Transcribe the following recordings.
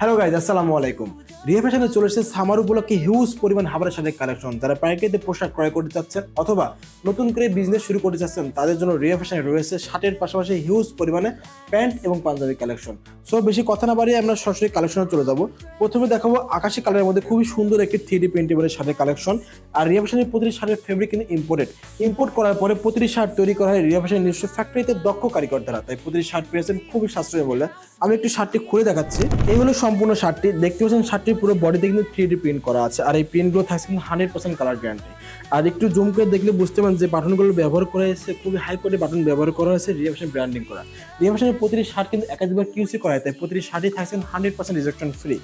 Hello guys আসসালামু আলাইকুম। রিয়া ফ্যাশনে চলে এসেছে সামার উপলক্ষে হিউজ পরিমাণ হাবারের শাড়ির কালেকশন যারা পাইকারিতে পোশাক ক্রয় করতে চাচ্ছেন অথবা নতুন করে বিজনেস শুরু করতে চাচ্ছেন, তাদের জন্য রিয়া ফ্যাশনে রয়েছে শার্টের পাশাপাশি হিউজ পরিমাণে প্যান্ট এবং পাঞ্জাবি কালেকশন সো বেশি কথা না বাড়িয়ে আমরা সরাসরি কালেকশনে চলে যাব। প্রথমে দেখাবো আকাশি কালারের মধ্যে খুবই সুন্দর একটি থ্রি ডি প্রিন্টেবলের শার্টের কালেকশন আর রিয়া ফ্যাশনের প্রতিটি শার্টের ফেব্রিক কিন্তু ইম্পোর্টেড ইম্পোর্ট করার পরে প্রতিটি শার্ট তৈরি করা হয় রিয়া ফ্যাশনের নিজস্ব ফ্যাক্টরিতে দক্ষ কারিগর দ্বারা। তাই প্রতিটি শার্ট পেয়েছেন খুবই সাশ্রয় বলে আমি একটু শার্টটি খুলে দেখাচ্ছি। এই হলো সম্পূর্ণ শার্টটি, দেখতে পাচ্ছেন শার্টটির পুরো বডিতে কিন্তু থ্রি ডি প্রিন্ট করা আছে আর এই প্রিন্টগুলো থাকছে কিন্তু হান্ড্রেড পার্সেন্ট কালার গ্যারান্টি আর একটু জুম করে দেখলে বুঝতে পারেন যে বাটনগুলো ব্যবহার করা হয়েছে, খুবই হাই কোয়ালিটি বাটন ব্যবহার করা হয়েছে রিয়াভেশন ব্র্যান্ডিং করা। রিয়াভেশনের প্রতিটি শার্ট কিন্তু একাধিকবার কিউসি করা তাই প্রতিটি শার্টই থাকছেন হান্ড্রেড পার্সেন্ট রিজেকশন ফ্রি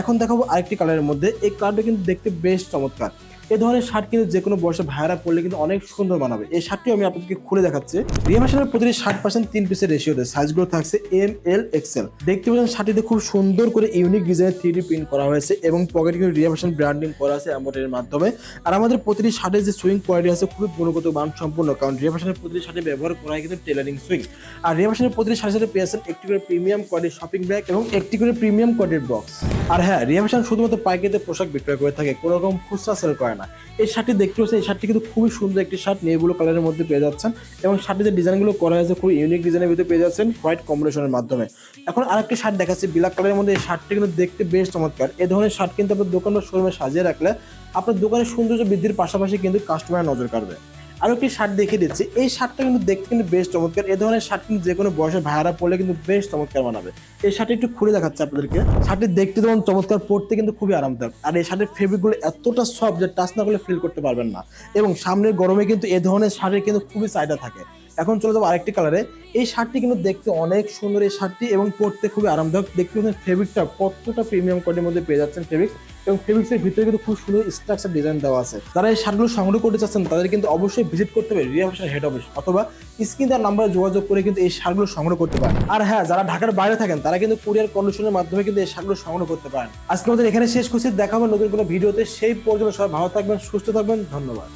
এখন দেখাবো আরেকটি কালারের মধ্যে, এই কালারটা কিন্তু দেখতে বেশ চমৎকার। এই ধরনের শার্ট কিন্তু যে কোনো বয়সে ভাইয়ারা পরলে কিন্তু অনেক সুন্দর মানাবে এই শার্টটি আমি আপনাদেরকে খুলে দেখাচ্ছি। রিয়ামেশনের প্রতিটি ষাট পার্সেন্ট তিন পিসের রেশিওতে সাইজগুলো থাকছে এম এল এক্সেল দেখতে পাচ্ছেন শার্টটিতে খুব সুন্দর করে ইউনিক ডিজাইনের থ্রি ডি প্রিন্ট করা হয়েছে এবং পকেট কিন্তু রিয়ামেশন ব্র্যান্ডিং করা আছে এমব্রয়ডারির মাধ্যমে। আর আমাদের প্রতিটি শার্টের যে সুইং কোয়ালিটি আছে খুবই গুণগত মান সম্পূর্ণ কারণ রিয়ামেশনের প্রতিটি শার্টে ব্যবহার করা হয় কিন্তু টেলারিং সুইং আর রিয়ামেশনের প্রতিটি শার্টের সাথে পেয়েছেন একটি করে প্রিমিয়াম কোয়ালিটির শপিং ব্যাগ এবং একটি করে প্রিমিয়াম কোয়ালিটির বক্স আর হ্যাঁ রিয়ামেশন শুধুমাত্র পাইকারিতে পোশাক বিক্রয় করে থাকে, কোনো রকম খুচরা সেল করে না। এই শার্টটি দেখতে পাচ্ছেন, এই শার্টটি কিন্তু খুবই সুন্দর একটি শার্ট নেভুলো কালারের মধ্যে পেয়ে যাচ্ছেন এবং শার্টের যে ডিজাইনগুলো করা হয়েছে খুবই ইউনিক ডিজাইনের ভিতরে পেয়ে যাচ্ছেন হোয়াইট কম্বিনেশনের মাধ্যমে। এখন আরেকটি শার্ট দেখাচ্ছি ব্ল্যাক কালারের মধ্যে এই শার্টটি কিন্তু দেখতে বেশ চমৎকার। এ ধরনের শার্ট কিন্তু আপনার দোকান বা শোরুমে সাজিয়ে রাখলে আপনার দোকানের সৌন্দর্য বৃদ্ধির পাশাপাশি কিন্তু কাস্টমারের নজর কাড়বে। আরও একটি শার্ট দেখিয়ে দিচ্ছি। এই শার্টটা কিন্তু দেখতে কিন্তু বেশ চমৎকার। এ ধরনের শার্ট কিন্তু যে কোনো বয়সে ভাড়া পড়লে কিন্তু বেশ চমৎকার বানাবে। এই শার্টটি একটু খুলে দেখাচ্ছে আপনাদেরকে। শার্টটি দেখতে যেমন চমৎকার পড়তে কিন্তু খুবই আরামদায়ক। আর এই শার্টের ফেব্রিকগুলো এতটা সফট যে টাচ না করলে ফিল করতে পারবেন না। এবং সামনের গরমে কিন্তু এ ধরনের শার্টের কিন্তু খুবই চাহিদা থাকে। এখন চলে যাব আরেকটি কালারে এই শার্টটি কিন্তু দেখতে অনেক সুন্দর এই শার্টটি এবং পরতে খুবই আরামদায়ক। দেখতে ফেব্রিকটা কতটা প্রিমিয়াম কোয়ালিটির মধ্যে পেয়ে যাচ্ছেন ফেব্রিক এবং ফেব্রিক্সের ভিতরে কিন্তু খুব সুন্দর স্ট্রাকচার ডিজাইন দেওয়া আছে। যারা এই শার্টগুলো সংগ্রহ করতে চাচ্ছেন, তাদের কিন্তু অবশ্যই ভিজিট করতে হবে রিয়া ফ্যাশন হেড অফিস অথবা স্ক্রিন তার নাম্বারে যোগাযোগ করে কিন্তু এই শার্টগুলো সংগ্রহ করতে পারেন। আর হ্যাঁ যারা ঢাকার বাইরে থাকেন, তারা কিন্তু কুরিয়ার কন্ডিশনের মাধ্যমে কিন্তু এই শার্টগুলো সংগ্রহ করতে পারেন। আজকে আমাদের এখানে শেষ করছি, দেখা হবে নতুন কোনো ভিডিওতে। সেই পর্যন্ত সবাই ভালো থাকবেন, সুস্থ থাকবেন, ধন্যবাদ।